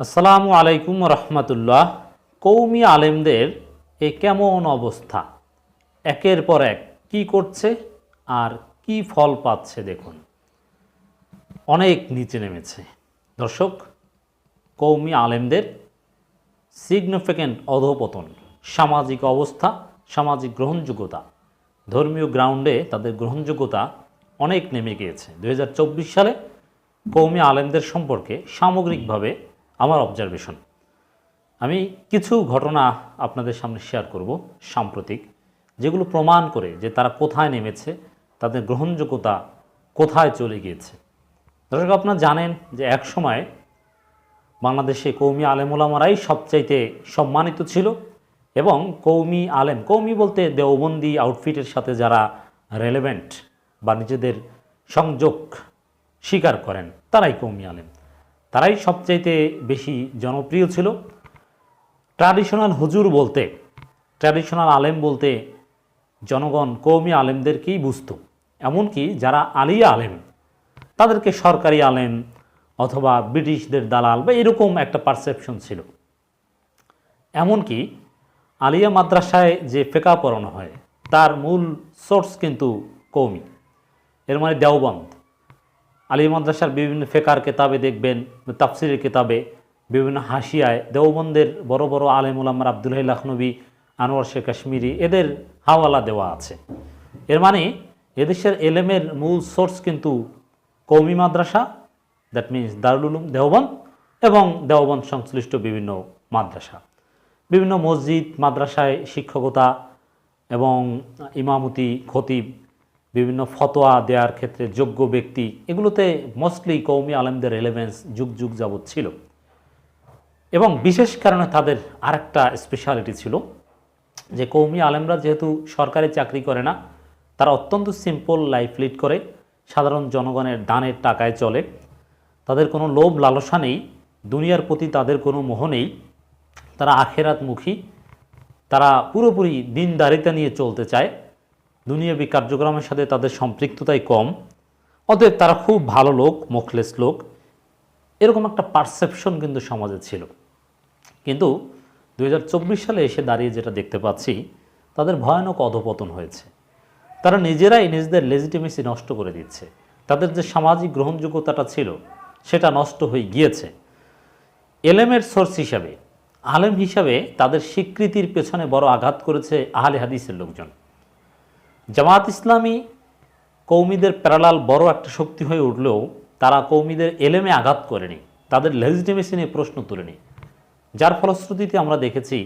আসসালামু আলাইকুম রহমতুল্লাহ। কৌমি আলেমদের এ কেমন অবস্থা? একের পর এক কি করছে আর কি ফল পাচ্ছে দেখুন। অনেক নিচে নেমেছে। দর্শক, কৌমি আলেমদের সিগনিফিক্যান্ট অধপতন, সামাজিক অবস্থা, সামাজিক গ্রহণযোগ্যতা, ধর্মীয় গ্রাউন্ডে তাদের গ্রহণযোগ্যতা অনেক নেমে গিয়েছে। দু হাজার চব্বিশ সালে কৌমি আলেমদের সম্পর্কে সামগ্রিকভাবে আমার অবজারভেশন আমি কিছু ঘটনা আপনাদের সামনে শেয়ার করব সাম্প্রতিক, যেগুলো প্রমাণ করে যে তারা কোথায় নেমেছে, তাদের গ্রহণযোগ্যতা কোথায় চলে গিয়েছে। দর্শক, আপনারা জানেন যে এক সময় বাংলাদেশে কৌমি আলেম আলেমুলামারাই সবচাইতে সম্মানিত ছিল এবং কৌমি আলেম, কৌমি বলতে দেওবন্দি আউটফিটের সাথে যারা রেলেভেন্ট বা নিজেদের সংযোগ স্বীকার করেন, তারাই কৌমি আলেম। তারাই সবচাইতে বেশি জনপ্রিয় ছিল। ট্র্যাডিশনাল হুজুর বলতে, ট্র্যাডিশনাল আলেম বলতে জনগণ কৌমি আলেমদেরকেই বুঝত। এমনকি যারা আলিয়া আলেম, তাদেরকে সরকারি আলেম অথবা ব্রিটিশদের দালাল বা এরকম একটা পারসেপশন ছিল। এমনকি আলিয়া মাদ্রাসায় যে ফেকা পড়ানো হয়, তার মূল সোর্স কিন্তু কৌমি এর মানে দেওবন্দ। আলিয়া মাদ্রাসার বিভিন্ন ফেকার কেতাবে দেখবেন, তাফসিরের কেতাবে, বিভিন্ন হাসিয়ায়, দেওবন্দের বড় বড় আলেমুলাম্মার আবদুল্লাহ লখনবী, আনোয়ার শেখ কাশ্মীরি, এদের হাওয়ালা দেওয়া আছে। এর মানে এদেশের এলেমের মূল সোর্স কিন্তু কৌমি মাদ্রাসা দ্যাট মিন্স দারুল উলুম দেওবন্দ এবং দেওবন্দ সংশ্লিষ্ট বিভিন্ন মাদ্রাসা। বিভিন্ন মসজিদ, মাদ্রাসায় শিক্ষকতা এবং ইমামতি, খতিব বিভিন্ন ফতোয়া দেওয়ার ক্ষেত্রে যোগ্য ব্যক্তি, এগুলোতে মোস্টলি কৌমি আলেমদের রেলেভেন্স যুগ যুগ যাবৎ ছিল। এবং বিশেষ কারণে তাদের আরেকটা স্পেশালিটি ছিল, যে কৌমি আলেমরা যেহেতু সরকারি চাকরি করে না, তারা অত্যন্ত সিম্পল লাইফ লিড করে, সাধারণ জনগণের দানের টাকায় চলে। তাদের কোনো লোভ লালসা নেই, দুনিয়ার প্রতি তাদের কোনো মোহ নেই, তারা আখেরাতমুখী, তারা পুরোপুরি দিনদারিতা নিয়ে চলতে চায়। দুনিয়াবী কার্যক্রমের সাথে তাদের সম্পৃক্ততাই কম। অতএব তারা খুব ভালো লোক, মুখলেস লোক। এরকম একটা পারসেপশন কিন্তু সমাজে ছিল। কিন্তু দু হাজার চব্বিশ সালে এসে দাঁড়িয়ে যেটা দেখতে পাচ্ছি, তাদের ভয়ানক অধপতন হয়েছে। তারা নিজেরাই নিজেদের লেজিটিমেসি নষ্ট করে দিচ্ছে। তাদের যে সামাজিক গ্রহণযোগ্যতাটা ছিল, সেটা নষ্ট হয়ে গিয়েছে। এলেমের সোর্স হিসাবে, আলেম হিসাবে তাদের স্বীকৃতির পেছনে বড় আঘাত করেছে আহলে হাদিসের লোকজন। জামাত ইসলামী কৌমিদের প্যারালাল বড় একটা শক্তি হয়ে উঠলেও তারা কৌমিদের এলেমে আঘাত করেনি, তাদের লেজিটিমেসি নিয়ে প্রশ্ন তুলেনি। যার ফলশ্রুতিতে আমরা দেখেছি,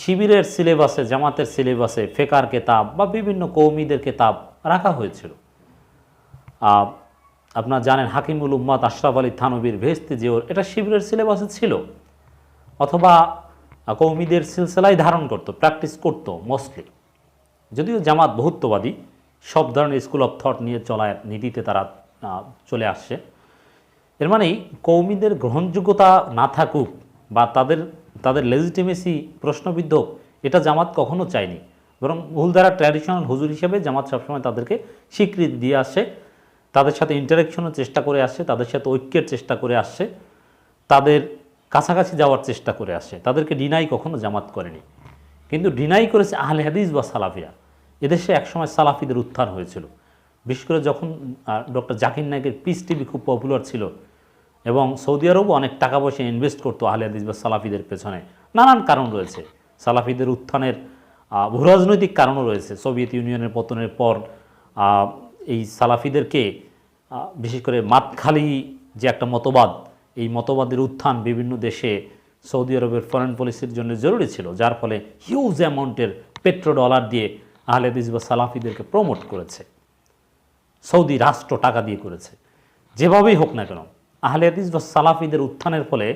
শিবিরের সিলেবাসে জামাতের সিলেবাসে ফেকার কেতাব বা বিভিন্ন কৌমিদের কেতাব রাখা হয়েছিল। আপনারা জানেন হাকিমুল উম্মাদ আশরাফ আলী থানবীর ভেস্তি জিওর এটা শিবিরের সিলেবাসে ছিল। অথবা কৌমিদের সিলসিলাই ধারণ করত প্র্যাকটিস করত মোস্টলি যদিও জামাত বহুত্ববাদী, সব ধরনের স্কুল অফ থট নিয়ে চলার নীতিতে তারা চলে আসছে। এর মানেই কৌমিদের গ্রহণযোগ্যতা না থাকুক বা তাদের তাদের লেজিটিমেসি প্রশ্নবিদ্ধ এটা জামাত কখনো চায়নি। বরং মূলধারা ট্র্যাডিশনাল হুজুর হিসেবে জামাত সবসময় তাদেরকে স্বীকৃতি দিয়ে আসছে তাদের সাথে ইন্টারাকশনের চেষ্টা করে আসছে তাদের সাথে ঐক্যের চেষ্টা করে আসছে তাদের কাছাকাছি যাওয়ার চেষ্টা করে আসছে তাদেরকে ডিনাই কখনো জামাত করেনি। কিন্তু ডিনাই করেছে আহলে হাদিস বা সালাফিয়া এদেশে একসময় সালাফিদের উত্থান হয়েছিল। বিশেষ করে যখন ডক্টর জাকির নায়কের পিস টিভি খুব পপুলার ছিল এবং সৌদি আরবও অনেক টাকা পয়সা ইনভেস্ট করতো আহলে হাদিস বা সালাফিদের পেছনে। নানান কারণ রয়েছে। সালাফিদের উত্থানের ভূরাজনৈতিক কারণও রয়েছে। সোভিয়েত ইউনিয়নের পতনের পর এই সালাফিদেরকে বিশেষ করে মাতখালি যে একটা মতবাদ, এই মতবাদের উত্থান বিভিন্ন দেশে সৌদি আরবের ফরেন পলিসির জন্য জরুরি ছিল, যার ফলে হিউজ অ্যামাউন্টের পেট্রো ডলার দিয়ে আহলে হাদিস বা সালাফিদেরকে প্রমোট করেছে, সৌদি রাষ্ট্র টাকা দিয়ে করেছে। যেভাবেই হোক না কেন, আহলে হাদিস বা সালাফিদের উত্থানের ফলে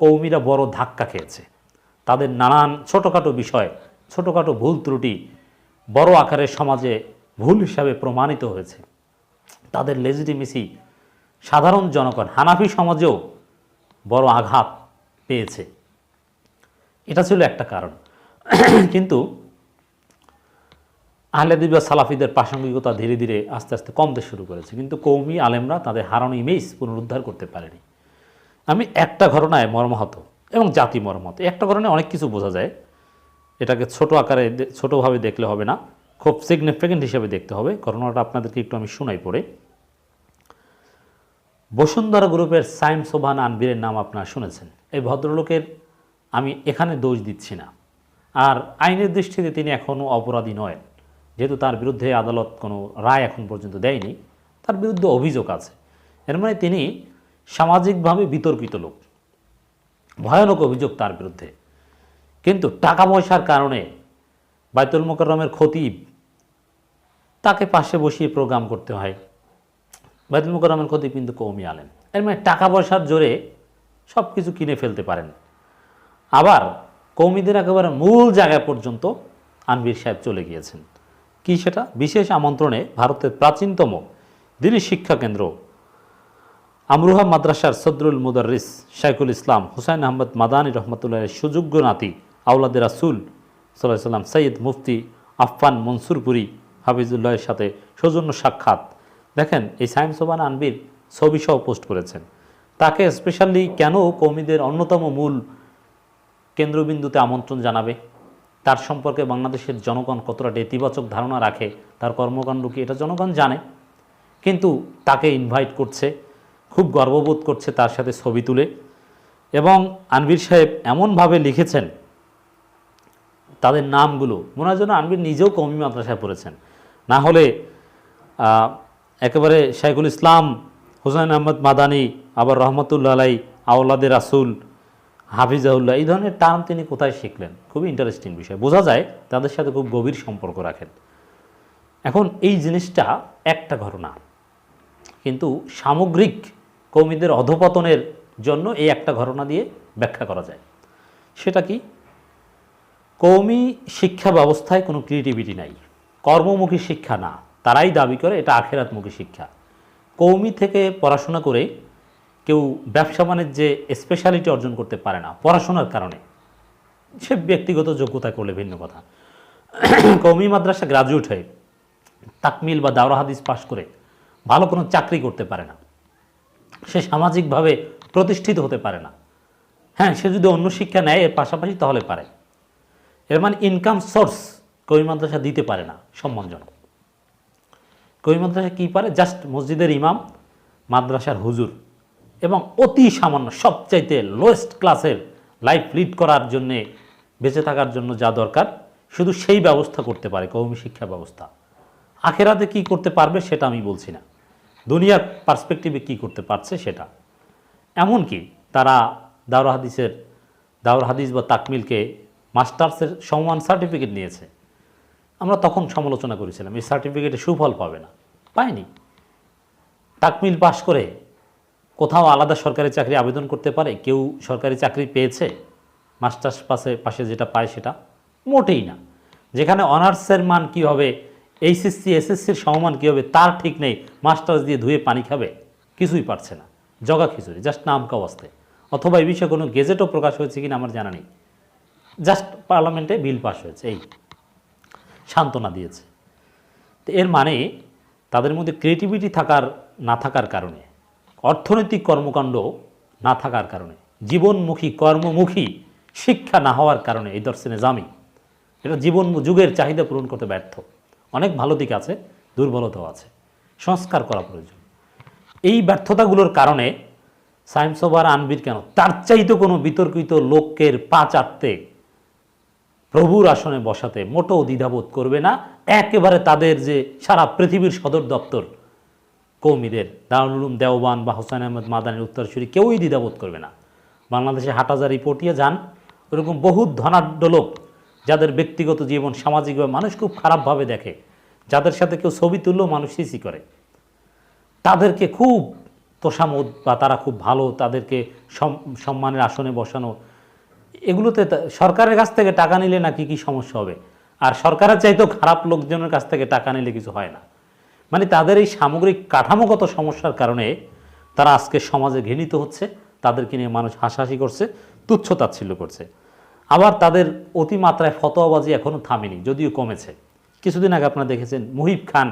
কৌমিরা বড় ধাক্কা খেয়েছে। তাদের নানান ছোটোখাটো বিষয়, ছোটোখাটো ভুল ত্রুটি বড় আকারে সমাজে ভুল হিসাবে প্রমাণিত হয়েছে। তাদের লেজিটিমেসি সাধারণ জনগণ, হানাফি সমাজেও বড় আঘাত পেয়েছে। এটা ছিল একটা কারণ। কিন্তু আহলেদিব বা সালাফিদের প্রাসঙ্গিকতা ধীরে ধীরে আস্তে আস্তে কমতে শুরু করেছে। কিন্তু কৌমি আলেমরা তাদের হারানো ইমেজ পুনরুদ্ধার করতে পারেনি। আমি একটা ঘটনায় মর্মাহত এবং জাতি মর্মাহত। একটা ঘটনায় অনেক কিছু বোঝা যায়। এটাকে ছোট আকারে ছোটভাবে দেখলে হবে না। খুব সিগনিফিকেন্ট হিসেবে দেখতে হবে। ঘটনাটা আপনাদেরকে একটু আমি শোনাই পড়ে। বসুন্ধরা গ্রুপের সাইম সোভান আনবীরের নাম আপনারা শুনেছেন। এই ভদ্রলোকের আমি এখানে দোষ দিচ্ছি না। আর আইনের দৃষ্টিতে তিনি এখনও অপরাধী নয়। যেহেতু তার বিরুদ্ধে আদালত কোনো রায় এখন পর্যন্ত দেয়নি, তার বিরুদ্ধে অভিযোগ আছে। এর মানে তিনি সামাজিকভাবে বিতর্কিত লোক। ভয়ানক অভিযোগ তার বিরুদ্ধে। কিন্তু টাকা পয়সার কারণে বাইতুল মোকাররমের খতিব তাকে পাশে বসিয়ে প্রোগ্রাম করতে হয়। বাইতুল মোকাররমের খতিব কিন্তু কৌমি আলেন এর মানে টাকা পয়সার জোরে সব কিছু কিনে ফেলতে পারেন। আবার কৌমিদের একেবারে মূল জায়গা পর্যন্ত আনবির সাহেব চলে গিয়েছেন। কি সেটা? বিশেষ আমন্ত্রণে ভারতের প্রাচীনতম দিনী শিক্ষা কেন্দ্র। আমরুহা মাদ্রাসার সদরুল মুদারিস শাইকুল ইসলাম হুসাইন আহমদ মাদানী রহমতুল্লাহ সুযোগ্য নাতি আউলাদ রাসুল সাল্লাহ সাল্লাম সৈয়দ মুফতি আফফান মনসুরপুরি হাফিজুল্লাহের সাথে সৌজন্য সাক্ষাৎ। দেখেন, এই সায়েন্স সোবান আনবির ছবি সহ পোস্ট করেছেন। তাকে স্পেশালি কেন কৌমিদের অন্যতম মূল কেন্দ্রবিন্দুতে আমন্ত্রণ জানাবে? তার সম্পর্কে বাংলাদেশের জনগণ কতটা নেতিবাচক ধারণা রাখে, তার কর্মকাণ্ড কি এটা জনগণ জানে। কিন্তু তাকে ইনভাইট করছে, খুব গর্ববোধ করছে তার সাথে ছবি তুলে। এবং আনবির সাহেব এমনভাবে লিখেছেন, তাদের নামগুলো, মনে হয় যেন আনবির নিজেও কমি মাদ্রাসায় পড়েছেন। না হলে একেবারে শাইখুল ইসলাম হুসাইন আহমদ মাদানি, আবার রহমতুল্লাহ আলাই, আওলাদে রাসুল হাফিজাউল্লাহ এই ধরনের টার্ম তিনি কোথায় শিখলেন? খুবই ইন্টারেস্টিং বিষয়। বোঝা যায় তাদের সাথে খুব গভীর সম্পর্ক রাখেন। এখন এই জিনিসটা একটা ঘটনা। কিন্তু সামগ্রিক কৌমিদের অধপতনের জন্য এই একটা ঘটনা দিয়ে ব্যাখ্যা করা যায়। সেটা কি? কৌমি শিক্ষা ব্যবস্থায় কোনো ক্রিয়েটিভিটি নাই। কর্মমুখী শিক্ষা না। তারাই দাবি করে এটা আখেরাতমুখী শিক্ষা। কৌমি থেকে পড়াশোনা করে কেউ ব্যবসা বাণিজ্যে স্পেশালিটি অর্জন করতে পারে না, পড়াশোনার কারণে। সে ব্যক্তিগত যোগ্যতা করলে ভিন্ন কথা। কৌমি মাদ্রাসা গ্রাজুয়েট হয়ে তাকমিল বা দাওরা হাদিস পাশ করে ভালো কোনো চাকরি করতে পারে না। সে সামাজিকভাবে প্রতিষ্ঠিত হতে পারে না। হ্যাঁ সে যদি অন্য শিক্ষা নেয়, এর পাশাপাশি তাহলে পারে। এর মানে ইনকাম সোর্স কৌমি মাদ্রাসা দিতে পারে না, সম্মানজনক। কবি মাদ্রাসা কী পারে? জাস্ট মসজিদের ইমাম, মাদ্রাসার হুজুর এবং অতি সামান্য, সবচাইতে লোয়েস্ট ক্লাসের লাইফ লিড করার জন্যে, বেঁচে থাকার জন্য যা দরকার, শুধু সেই ব্যবস্থা করতে পারে কৌমি শিক্ষা ব্যবস্থা। আখেরাতে কি করতে পারবে সেটা আমি বলছি না। দুনিয়ার পার্সপেক্টিভে কি করতে পারছে সেটা। এমনকি তারা দাওরা হাদিসের দাওরা হাদিস বা তাকমিলকে মাস্টার্সের সমান সার্টিফিকেট নিয়েছে। আমরা তখন সমালোচনা করেছিলাম, এই সার্টিফিকেটে সুফল পাবে না। পায়নি তাকমিল পাশ করে কোথাও আলাদা সরকারি চাকরি আবেদন করতে পারে? কেউ সরকারি চাকরি পেয়েছে? মাস্টার্স পাশে পাশে যেটা পায় সেটা? মোটেই না। যেখানে অনার্সের মান কী হবে, এইচএসসি, এসএসসির সমমান কী হবে, তার ঠিক নেই। মাস্টার্স দিয়ে ধুয়ে পানি খাবে? কিছুই পারছে না। জগা খিচুড়ি, জাস্ট নাম কাওয়াস্তে। অথবা এই বিষয়ে কোনো গেজেটও প্রকাশ হয়েছে কিনা আমার জানা নেই। জাস্ট পার্লামেন্টে বিল পাস হয়েছে, এই। সান্ত্বনা দিয়েছে। তো এর মানে তাদের মধ্যে ক্রিয়েটিভিটি থাকার, না থাকার কারণে, অর্থনৈতিক কর্মকাণ্ড না থাকার কারণে, জীবনমুখী কর্মমুখী শিক্ষা না হওয়ার কারণে এই দর্শনে জামি এটা জীবন যুগের চাহিদা পূরণ করতে ব্যর্থ। অনেক ভালো দিক আছে, দুর্বলতাও আছে, সংস্কার করা প্রয়োজন। এই ব্যর্থতাগুলোর কারণে সায়েন্স ওভার আনবির কেন? তার চাইতে কোনো বিতর্কিত লোকের পা চাটতে প্রভুর আসনে বসাতে মোটেও দ্বিধাবোধ করবে না। একেবারে তাদের যে সারা পৃথিবীর সদর দপ্তর, কৌমিদের, দারুল উলুম দেওবান বা হোসেন আহমেদ মাদানের উত্তরসূরি কেউই দ্বিধাবোধ করবে না। বাংলাদেশে হাটাজারি পটিয়ে যান, ওরকম বহু ধনাঢ্য লোক যাদের ব্যক্তিগত জীবন সামাজিকভাবে মানুষ খুব খারাপভাবে দেখে, যাদের সাথে কেউ ছবি তুললেও মানুষ সিসি করে। তাদেরকে খুব তোষামোদ বা তারা খুব ভালো তাদেরকে সম- সম্মানের আসনে বসানো এগুলোতে সরকারের কাছ থেকে টাকা নিলে নাকি কি সমস্যা হবে? আর সরকারের চাইতেও খারাপ লোকজনের কাছ থেকে টাকা নিলে কিছু হয় না। মানে তাদের এই সামগ্রিক কাঠামোগত সমস্যার কারণে তারা আজকে সমাজে ঘৃণিত হচ্ছে, তাদেরকে নিয়ে মানুষ হাসাহাসি করছে, তুচ্ছ তাচ্ছিল্য করছে। আবার তাদের অতিমাত্রায় ফতোয়াবাজি এখনও থামেনি, যদিও কমেছে। কিছুদিন আগে আপনারা দেখেছেন মুহিব খান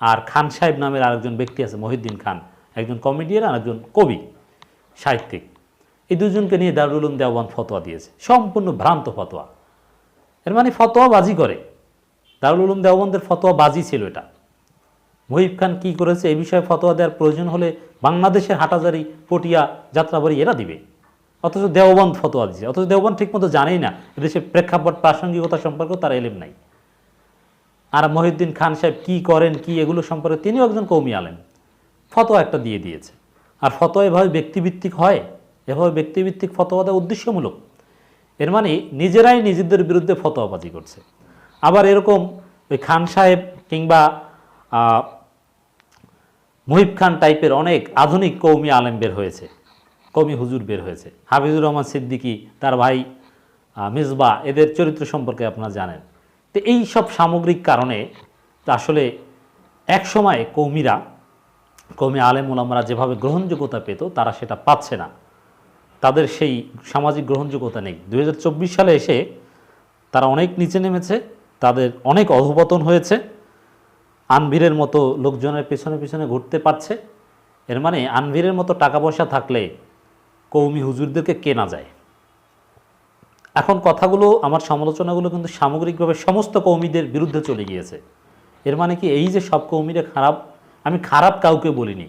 আর খান সাহেব নামের আরেকজন ব্যক্তি আছে, মহিউদ্দিন খান। একজন কমেডিয়ান আর একজন কবি, সাহিত্যিক। এই দুজনকে নিয়ে দারুল উলুম দেওয়ান ফতোয়া দিয়েছে। সম্পূর্ণ ভ্রান্ত ফতোয়া। এর মানে ফতোয়া বাজি করে। দারুল উলুম দেওবন্দের ফতোয়া বাজি ছিল এটা। মহিব খান কী করেছে? এই বিষয়ে ফতোয়া দেওয়ার প্রয়োজন হলে বাংলাদেশের হাটাজারি, পটিয়া, যাত্রাবাড়ি এরা দিবে। অথচ দেওবন্দ ফতোয়া দিচ্ছে অথচ দেওবন্দ ঠিকমতো জানেই না, এদেশের প্রেক্ষাপট, প্রাসঙ্গিকতা সম্পর্কেও তার এলেম নাই। আর মহিউদ্দিন খান সাহেব কী করেন, কি এগুলো সম্পর্কে তিনিও একজন কৌমি আলেন ফতোয়া একটা দিয়ে দিয়েছে। আর ফতোয়া এভাবে ব্যক্তিভিত্তিক হয়? এভাবে ব্যক্তিভিত্তিক ফতোয়া দেওয়া উদ্দেশ্যমূলক। এর মানে নিজেরাই নিজেদের বিরুদ্ধে ফতোয়াবাজি করছে। আবার এরকম ওই খান সাহেব কিংবা মুহিব খান টাইপের অনেক আধুনিক কৌমি আলেম বের হয়েছে, কৌমি হুজুর বের হয়েছে। হাফিজুর রহমান সিদ্দিকী, তার ভাই মিসবা, এদের চরিত্র সম্পর্কে আপনারা জানেন। তো এই সব সামগ্রিক কারণে আসলে এক সময় কৌমিরা, কৌমি আলেম ওলামারা যেভাবে গ্রহণযোগ্যতা পেত, তারা সেটা পাচ্ছে না। তাদের সেই সামাজিক গ্রহণযোগ্যতা নেই। দু হাজার চব্বিশ সালে এসে তারা অনেক নিচে নেমেছে, তাদের অনেক অধপতন হয়েছে, আনভিরের মতো লোকজনের পেছনে পেছনে ঘুরতে পারছে। এর মানে আনভিরের মতো টাকা পয়সা থাকলে কৌমি হুজুরদেরকে কেনা যায়? এখন কথাগুলো, আমার সমালোচনাগুলো কিন্তু সামগ্রিকভাবে সমস্ত কৌমিদের বিরুদ্ধে চলে গিয়েছে। এর মানে কি, এই যে সব কৌমিরা খারাপ, আমি খারাপ কাউকে বলিনি।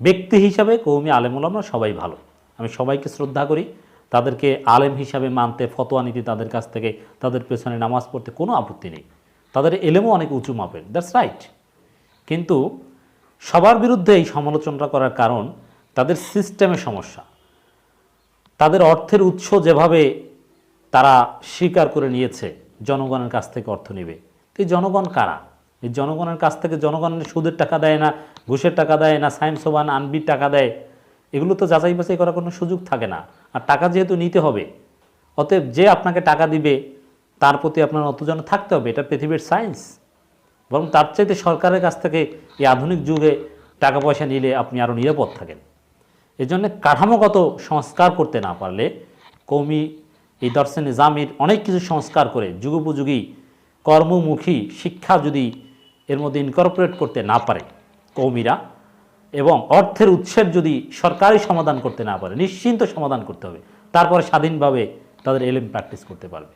ব্যক্তি হিসাবে কৌমি আলেমুলামা সবাই ভালো। আমি সবাইকে শ্রদ্ধা করি। তাদেরকে আলেম হিসাবে মানতে, ফতোয়া নিতে তাদের কাছ থেকে, তাদের পেছনে নামাজ পড়তে কোনো আপত্তি নেই। তাদের এলেমও অনেক উঁচু মাপের দ্যাটস রাইট কিন্তু সবার বিরুদ্ধে এই সমালোচনাটা করার কারণ তাদের সিস্টেমে সমস্যা। তাদের অর্থের উৎস যেভাবে তারা স্বীকার করে নিয়েছে, জনগণের কাছ থেকে অর্থ নেবে। তো এই জনগণ কারা? এই জনগণের কাছ থেকে জনগণের সুদের টাকা দেয় না, ঘুষের টাকা দেয় না সায়েন্স ওবান আনবির টাকা দেয়। এগুলো তো যাচাই বাছাই করার কোনো সুযোগ থাকে না। আর টাকা যেহেতু নিতে হবে, অতএব যে আপনাকে টাকা দিবে, তার প্রতি আপনার অত যেন থাকতে হবে, এটা পৃথিবীর সায়েন্স বরং তার চাইতে সরকারের কাছ থেকে এই আধুনিক যুগে টাকা পয়সা নিলে আপনি আরও নিরাপদ থাকেন। এই জন্য কাঠামোগত সংস্কার করতে না পারলে কৌমি এই দর্শন নিজামির অনেক কিছু সংস্কার করে যুগোপযোগী, কর্মমুখী শিক্ষা যদি এর মধ্যে ইনকর্পোরেট করতে না পারে কৌমিরা এবং অর্থের উৎসের যদি সরকারি সমাধান করতে না পারে, নিশ্চিন্ত সমাধান করতে হবে, তারপরে স্বাধীনভাবে তাদের এলএম প্র্যাকটিস করতে পারবে।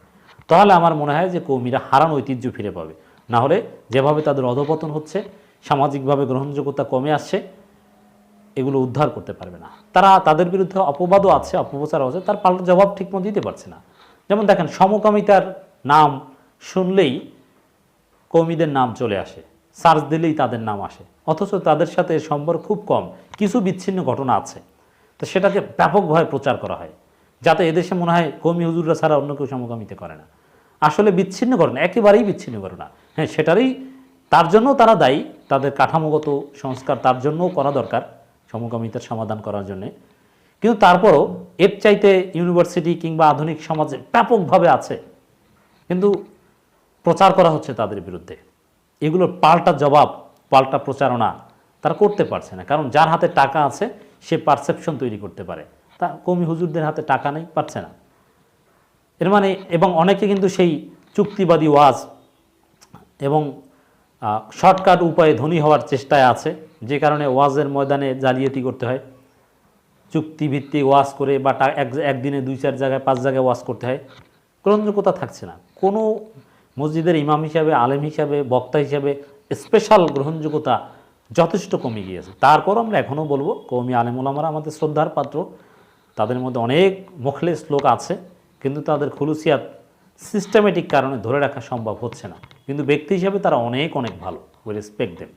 তাহলে আমার মনে হয় যে কৌমিরা হারানো ঐতিহ্য ফিরে পাবে। না হলে যেভাবে তাদের অধপতন হচ্ছে, সামাজিকভাবে গ্রহণযোগ্যতা কমে আসছে, এগুলো উদ্ধার করতে পারবে না। তারা তাদের বিরুদ্ধে অপবাদও আছে, অপপ্রচারও আছে, তার পাল্টা জবাব ঠিকমতো দিতে পারছে না। যেমন দেখেন, সমকামিতার নাম শুনলেই কৌমিদের নাম চলে আসে। সার্চ দিলেই তাদের নাম আসে। অথচ তাদের সাথে সম্পর্ক খুব কম, কিছু বিচ্ছিন্ন ঘটনা আছে। তো সেটাকে ব্যাপকভাবে প্রচার করা হয়, যাতে এদেশে মনে হয় কৌমি হুজুররা ছাড়া অন্য কেউ সমকামিতে করে না। আসলে বিচ্ছিন্ন ঘটনা, একেবারেই বিচ্ছিন্ন ঘটনা। হ্যাঁ সেটারই তার জন্য তারা দায়ী, তাদের কাঠামোগত সংস্কার তার জন্যও করা দরকার সমকামিতার সমাধান করার জন্যে। কিন্তু তারপরও এর চাইতে ইউনিভার্সিটি কিংবা আধুনিক সমাজে ব্যাপকভাবে আছে। কিন্তু প্রচার করা হচ্ছে তাদের বিরুদ্ধে। এগুলোর পাল্টা জবাব, পাল্টা প্রচারণা তারা করতে পারছে না। কারণ যার হাতে টাকা আছে, সে পারসেপশন তৈরি করতে পারে। তা কমি হুজুরদের হাতে টাকা নেই, পারছে না। এর মানে এবং অনেকে কিন্তু সেই চুক্তিবাদী ওয়াজ এবং শর্টকাট উপায়ে ধনী হওয়ার চেষ্টায় আছে, যে কারণে ওয়াজের ময়দানে জালিয়াতি করতে হয়। চুক্তিভিত্তিক ওয়াজ করে বা এক, একদিনে দুই, চার জায়গায়, পাঁচ জায়গায় ওয়াজ করতে হয়। গ্রহণযোগ্যতা থাকছে না। কোনো মসজিদের ইমাম হিসাবে, আলেম হিসাবে, বক্তা হিসাবে স্পেশাল গ্রহণযোগ্যতা যথেষ্ট কমে গিয়েছে। তারপর আমরা এখনও বলব কৌমি আলেম ওলামারা আমাদের শ্রদ্ধার পাত্র। তাদের মধ্যে অনেক মুখলেস লোক আছে, কিন্তু তাদের খুলুসিয়াত সিস্টেমেটিক কারণে ধরে রাখা সম্ভব হচ্ছে না। কিন্তু ব্যক্তি হিসাবে তারা অনেক অনেক ভালো। We respect them